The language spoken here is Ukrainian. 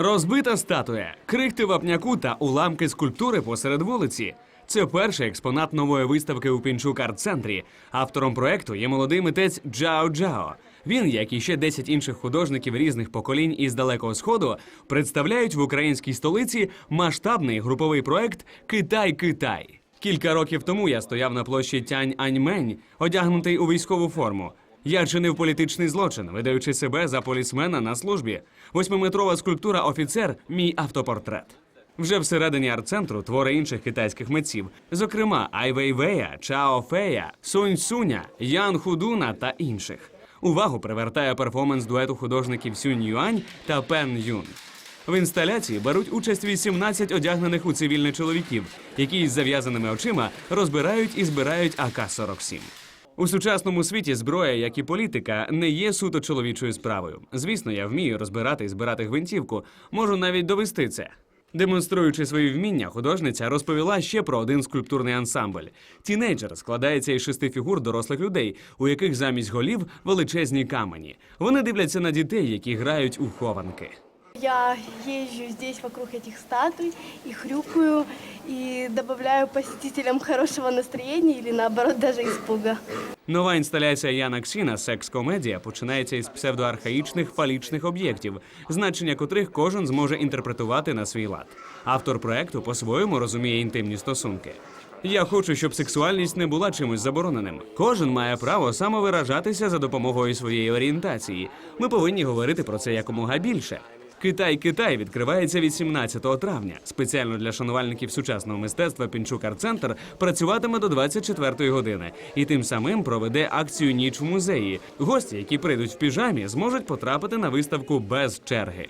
Розбита статуя, крихти вапняку та уламки скульптури посеред вулиці. Це перший експонат нової виставки у Пінчук арт-центрі. Автором проекту є молодий митець Джао Джао. Він, як і ще 10 інших художників різних поколінь із далекого сходу, представляють в українській столиці масштабний груповий проект Китай Китай. Кілька років тому я стояв на площі Тянь Аньмень, одягнутий у військову форму. Я чинив політичний злочин, видаючи себе за полісмена на службі. Восьмиметрова скульптура офіцер мій автопортрет. Вже всередині арт-центру твори інших китайських митців, зокрема Ай Вейвея, Чао Фея, Сунь Суня, Ян Худуна та інших. Увагу привертає перформанс дуету художників Сюнь Юань та Пен Юн. В інсталяції беруть участь 18 одягнених у цивільне чоловіків, які із зав'язаними очима розбирають і збирають АК-47. У сучасному світі зброя, як і політика, не є суто чоловічою справою. Звісно, я вмію розбирати і збирати гвинтівку, можу навіть довести це. Демонструючи свої вміння, художниця розповіла ще про один скульптурний ансамбль. Тінейджер складається із шести фігур дорослих людей, у яких замість голів величезні камені. Вони дивляться на дітей, які грають у хованки. Я езжу здесь вокруг этих статуй и хрюкаю, и добавляю посетителям хорошего настроения или наоборот даже испуга. Нова інсталяція Яна Ксіна секс-комедія починається із псевдоархаїчних фалічних об'єктів, значення котрих кожен зможе інтерпретувати на свій лад. Автор проекту по-своєму розуміє інтимні стосунки. Я хочу, щоб сексуальність не була чимось забороненим. Кожен має право самовиражатися за допомогою своєї орієнтації. Ми повинні говорити про це якомога більше. Китай Китай відкривається 18 травня. Спеціально для шанувальників сучасного мистецтва Пінчук Арт-центр працюватиме до 24 години і тим самим проведе акцію Ніч в музеї. Гості, які прийдуть в піжамі, зможуть потрапити на виставку без черги.